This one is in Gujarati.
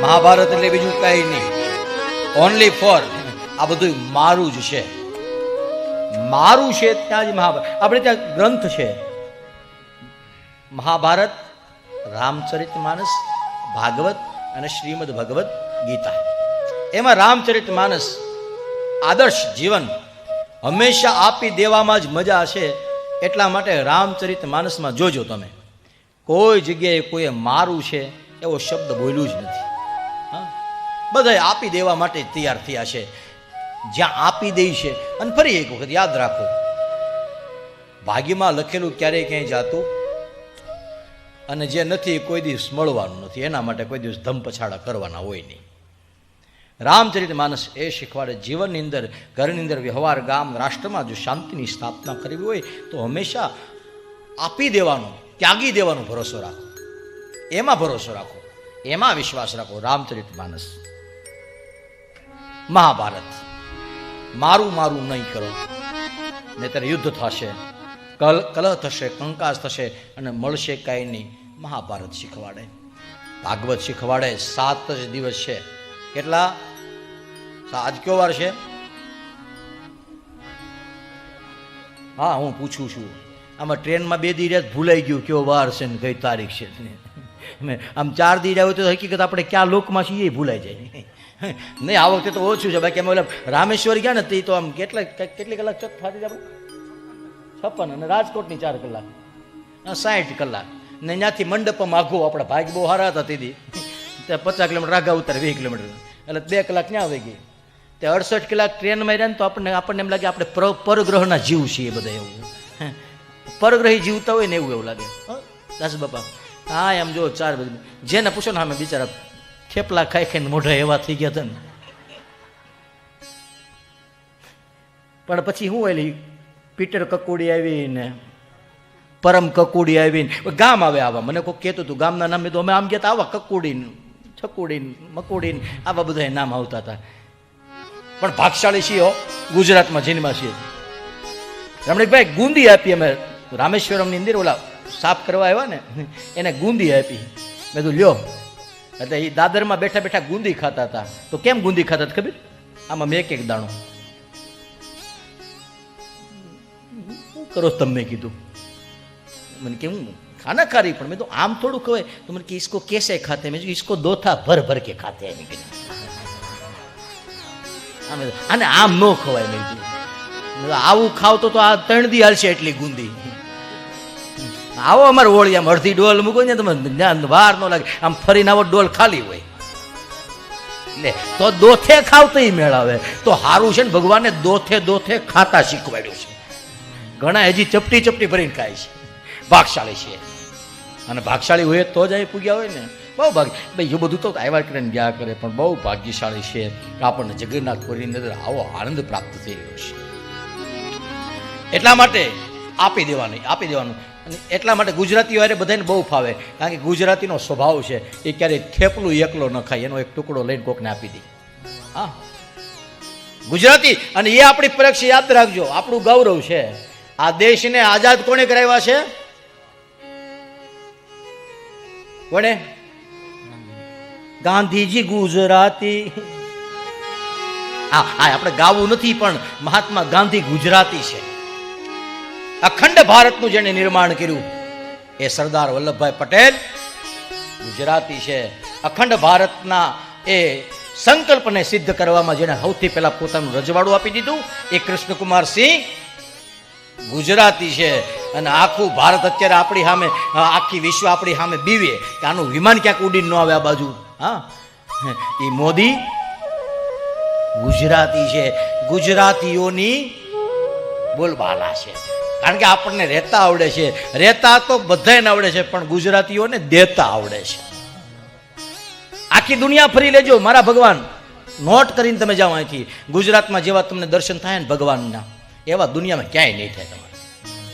મહાભારત એટલે બીજું કઈ નહીં. ઓનલી ફોર આ બધું મારું જ છે. મારું છે ત્યાં જ મહાભારત. આપણે ત્યાં ગ્રંથ છે. મહાભારત, રામચરિત માનસ, ભાગવત અને શ્રીમદ ભગવત ગીતા. એમાં રામચરિત માનસ, આદર્શ જીવન હંમેશા આપી દેવામાં જ મજા છે એટલા માટે રામચરિત માનસમાં જોજો તમે. કોઈ જગ્યાએ કોઈએ મારું છે એવો શબ્દ બોલ્યું જ નથી. બધાએ આપી દેવા માટે તૈયાર થયા છે. જ્યાં આપી દઈ છે. અને ફરી એક વખત યાદ રાખો. ભાગ્યમાં લખેલું ક્યારેય ક્યાંય જાતું અને જે નથી કોઈ દિવસ મળવાનું નથી. એના માટે કોઈ દિવસ ધમ પછાડા કરવાના હોય નહીં. રામચરિત માનસ એ શીખવાડે જીવનની અંદર, ઘરની અંદર વ્યવહાર, ગામ, રાષ્ટ્રમાં જો શાંતિની સ્થાપના કરવી હોય તો હંમેશા આપી દેવાનો, ત્યાગી દેવાનો ભરોસો રાખો. એમાં ભરોસો રાખો. એમાં વિશ્વાસ રાખો. રામચરિત માનસ. મહાભારત. મારું મારું નહીં કરો. નહીતર યુદ્ધ થશે, કલ કલહ થશે, કંકાસ થશે અને મળશે કાંઈ નહીં મહાભારત શીખવાડે. ભાગવત શીખવાડે, સાત જ દિવસ છે. કેટલા? આજ કયો વાર છે? હા, હું પૂછું છું. આમાં ટ્રેનમાં બે દી રહ્યા ભૂલાઈ ગયું કયો વાર છે ને કઈ તારીખ છે આમ ચાર દી રહ્યા હોય તો હકીકત આપણે ક્યાં લોકમાં છીએ એ ભૂલાઈ જાય. નહીં, આ વખતે તો ઓછું છે. બાકી અમે ઓલા રામેશ્વર ગયા ને તે તો આમ કેટલા કેટલી કલાક ચક ફાટી આપણે? છપ્પન અને રાજકોટની ચાર કલાક. સાઠ કલાક. ને ત્યાંથી મંડપમાં આઘો આપણા ભાગ બહુ સારા હતા તેથી ત્યાં પચાસ કિલોમીટર રાઘા ઉતર, વીસ કિલોમીટર. એટલે બે કલાક ક્યાં આવી ગઈ. તે અડસઠ કલાક ટ્રેનમાં રહ્યા ને તો આપણને આપણને એમ લાગે આપણે પરગ્રહના જીવ છીએ બધા એવું. હે. પરગ્રહી જીવતા હોય ને એવું એવું લાગે. હં? દાસ બાપા. હા, એમ જો ચાર બધું જેને પૂછો ને અમે બિચારા થેપલા ખાઈ ખાઈને મોઢા એવા થઈ ગયા હતા ને પણ પછી હું એલી પીટર કકુડી આવીને, પરમ કકુડી આવીને. ગામ આવે આવા. મને કોઈ કહેતું હતું, ગામના નામે તો અમે આમ ગયા આવા કકુડીને, છકુડીને, મકુડીને, આવા બધા નામ આવતા હતા. પણ ભાગશાળી છીએ ગુજરાતમાં જન્મા છીએ. રમણીકભાઈ ગુંદી આપી અમે રામેશ્વરમની અંદર, ઓલા સાફ કરવા આવ્યા ને, એને ગુંદી આપી. મેં કીધું, લ્યો એટલે એ દાદરમાં બેઠા બેઠા ગુંદી ખાતા હતા. તો કેમ ગુંદી ખાતા ખબર? આમાં મેં એક એક દાણો કરો તમને કીધું? મને કેવું ખાના ખારી પણ મેં તો આમ થોડું કહેવાય તો મને કે ઇસકો કેસે ખાતે? મેં ઇસકો દોથા ભર ભર કે ખાતે એમ આમ અને આમ ન ખવાય મેં કીધું. આવું ખાવ તો આ ત્રણ દી હાલશે એટલી ગુંદી. આવો અમારે ઓળિયામાં અડધી ડોલ મૂકો ને તમે જ્ઞાન વાર ન લાગે. આમ ફરીને આવો ડોલ ખાલી હોય. લે, તો દોથે ખાવ તો મેળાવે તો હારું છે ને ભગવાને દોથે દોથે ખાતા શીખવાડ્યું છે. ઘણા હજી ચપટી ચપટી ભરીને ખાય છે. ભાગશાળી છે. અને ભાગશાળી હોય તો જ અહીં પૂગ્યા હોય ને. બહુ ભાગ ભાઈ, એ બધું તો આવ્યા કરીને ગયા કરે, પણ બહુ ભાગ્યશાળી છે કે આપણને જગન્નાથપુરીની અંદર આવો આનંદ પ્રાપ્ત થઈ રહ્યો છે. એટલા માટે આપી દેવાની, આપી દેવાનું. એટલા માટે ગુજરાતીઓ અરે બધાને બહુ ફાવે, કારણ કે ગુજરાતીનો સ્વભાવ છે, એ ક્યારેય થેપલું એકલો ન ખાય, એનો એક ટુકડો લઈને કોકને આપી દે. હા. ગુજરાતી, અને એ આપણી પરીક્ષા યાદ રાખજો, આપણું ગૌરવ છે. આ દેશને આઝાદ કોણે કરાવ્યા છે? કોણે? ગાંધીજી ગુજરાતી. હા હા, આપણે ગાવું નથી, પણ મહાત્મા ગાંધી ગુજરાતી છે. અખંડ ભારતનું જેણે નિર્માણ કર્યું, એ સરદાર વલ્લભભાઈ પટેલ ગુજરાતી છે. અખંડ ભારતના એ સંકલ્પને સિદ્ધ કરવામાં જેણે સૌથી પહેલા પોતાનું રજવાડું આપી દીધું, એ કૃષ્ણકુમાર સિંહ ગુજરાતી છે. અને આખું ભારત અત્યારે આપણી સામે આખી વિશ્વ આપણી સામે બીવે કે આનું વિમાન ક્યાંક ઉડીને ન આવે આ બાજુ. હા? એ મોદી ગુજરાતી છે. ગુજરાતીઓની બોલબાલા છે. કારણ કે આપણને રહેતા આવડે છે. રહેતા તો બધાને આવડે છે, પણ ગુજરાતીઓને દેતા આવડે છે. આખી દુનિયા ફરી લેજો, મારા ભગવાન. નોટ કરીને તમે જાઓ અહીંથી. ગુજરાતમાં જેવા તમને દર્શન થાય ને ભગવાનના. એવા દુનિયામાં ક્યાંય નહીં થાય તમારે.